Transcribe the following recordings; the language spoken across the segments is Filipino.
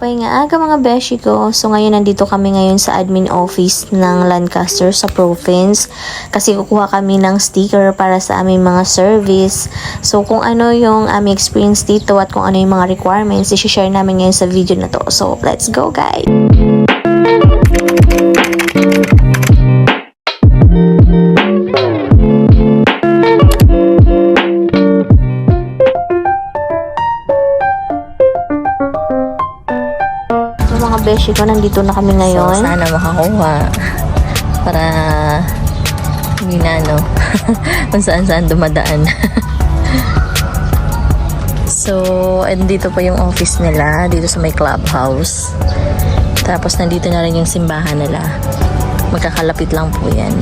Pahinga aga mga beshi ko. So ngayon nandito kami ngayon sa admin office ng Lancaster sa province kasi kukuha kami ng sticker para sa aming mga service. So kung ano yung aming experience dito at kung ano yung mga requirements, i-share namin ngayon sa video na to. So let's go guys! Mga beshi ko, nandito na kami ngayon. So, sana makakuha para hindi na ano, kung saan saan dumadaan. so, and dito pa yung office nila, dito sa may clubhouse. Tapos nandito na rin yung simbahan nila. Magkakalapit lang po yan.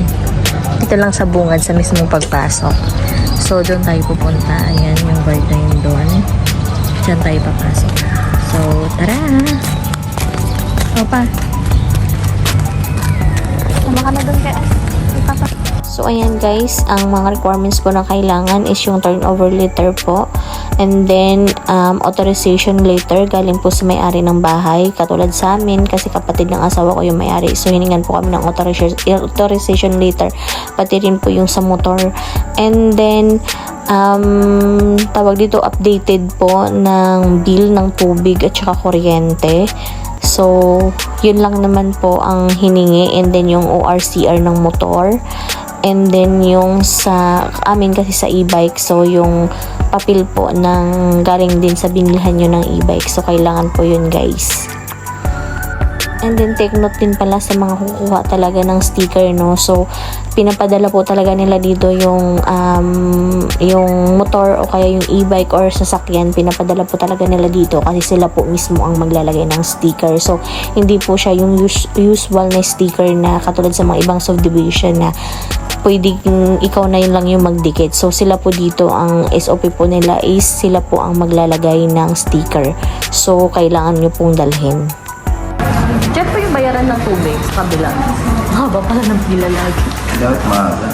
Dito lang sa bungad sa mismong pagpasok. So, doon tayo pupunta. Ayan, yung guard na yun doon. Diyan tayo papasok. So, tara! Opa. Sama ka na doon kaya. So, ayan guys, ang mga requirements po na kailangan is yung turnover letter po. And then, um, authorization letter galing po sa may-ari ng bahay. Katulad sa amin, kasi kapatid ng asawa ko yung may-ari. So, hiningan po kami ng authorization letter. Pati rin po yung sa motor. And then, um, tawag dito, updated po ng bill ng tubig at saka kuryente. So, yun lang naman po ang hiningi. And then yung ORCR ng motor. And then yung sa amin kasi sa e-bike. So yung papel po ng galing din sa binilhan nyo ng e-bike. So kailangan po yun guys. And then take note din pala sa mga kukuha talaga ng sticker no. So pinapadala po talaga nila dito yung um, yung motor o kaya yung e-bike or sasakyan pinapadala po talaga nila dito kasi sila po mismo ang maglalagay ng sticker. So hindi po siya yung us- usual na sticker na katulad sa mga ibang subdivision na pwedeng ikaw na yun lang yung magdikit. So sila po dito ang SOP po nila is sila po ang maglalagay ng sticker. So kailangan nyo pong dalhin. Diyan po yung bayaran ng tubig sa kabila. Haba pala ng pila lagi. Dapat maaga.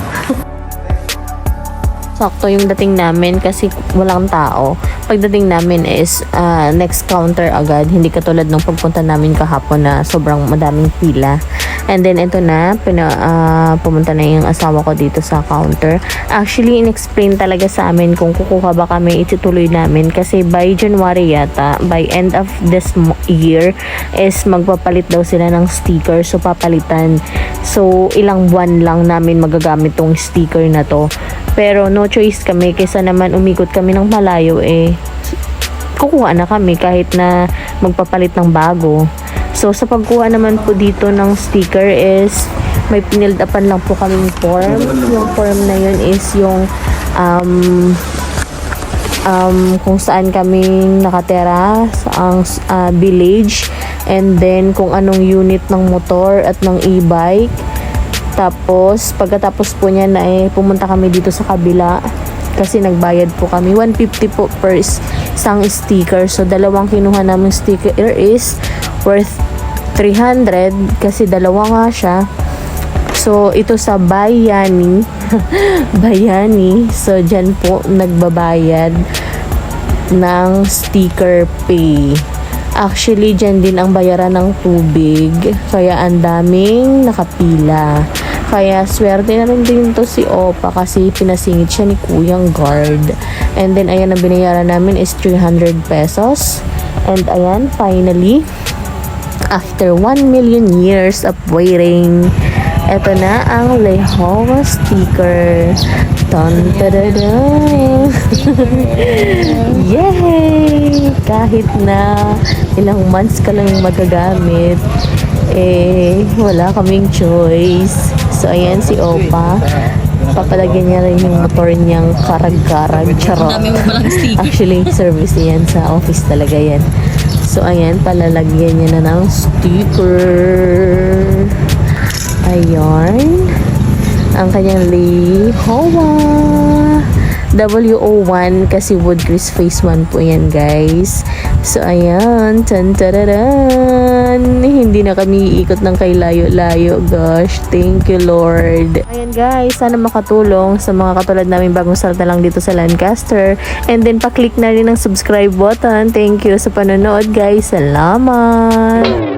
Sakto yung dating namin kasi walang tao. Pagdating namin is ah, next counter agad. Hindi katulad nung pagpunta namin kahapon na sobrang madaming pila. And then ito na, pina, ah, pumunta na yung asawa ko dito sa counter. Actually, in-explain talaga sa amin kung kukuha ba kami, itutuloy namin. Kasi by January yata, by end of this year, is magpapalit daw sila ng sticker. So, papalitan. So, ilang buwan lang namin magagamit tong sticker na to. Pero no choice kami kaysa naman umikot kami ng malayo eh kukuha na kami kahit na magpapalit ng bago. So sa pagkuha naman po dito ng sticker is may pinild upan lang po kaming form. Yung form na yun is yung um, um, kung saan kami nakatera sa ang ah, village and then kung anong unit ng motor at ng e-bike tapos, pagkatapos po niya na eh, pumunta kami dito sa kabila kasi nagbayad po kami. 150 po per is- isang sticker. So, dalawang kinuha namin sticker is worth 300 kasi dalawa nga siya. So, ito sa Bayani. Bayani. So, dyan po nagbabayad ng sticker pay. Actually, dyan din ang bayaran ng tubig. Kaya ang daming nakapila. Kaya swerte na rin din to si Opa kasi pinasingit siya ni Kuyang Guard. And then, ayan, ang binayaran namin is 300 pesos. And ayan, finally, after 1 million years of waiting, eto na ang Lehowa sticker. Tan tadada. Yay! Kahit na ilang months ka lang magagamit, eh, wala kaming choice. So, ayan si Opa. Papalagyan niya rin yung motor niyang karag-karag. Charot. Actually, service yan sa office talaga yan. So, ayan, palalagyan niya na ng sticker. Ayan. Ang kanyang Lihowa. WO1 kasi Wood Grease Phase 1 po yan, guys. So, ayan. Tan tararan. Naman. Hindi na kami iikot ng kay layo-layo. Gosh, thank you Lord. Ayan guys, sana makatulong sa mga katulad namin bagong start na lang dito sa Lancaster. And then, pa-click na rin ang subscribe button. Thank you sa panonood guys. Salamat!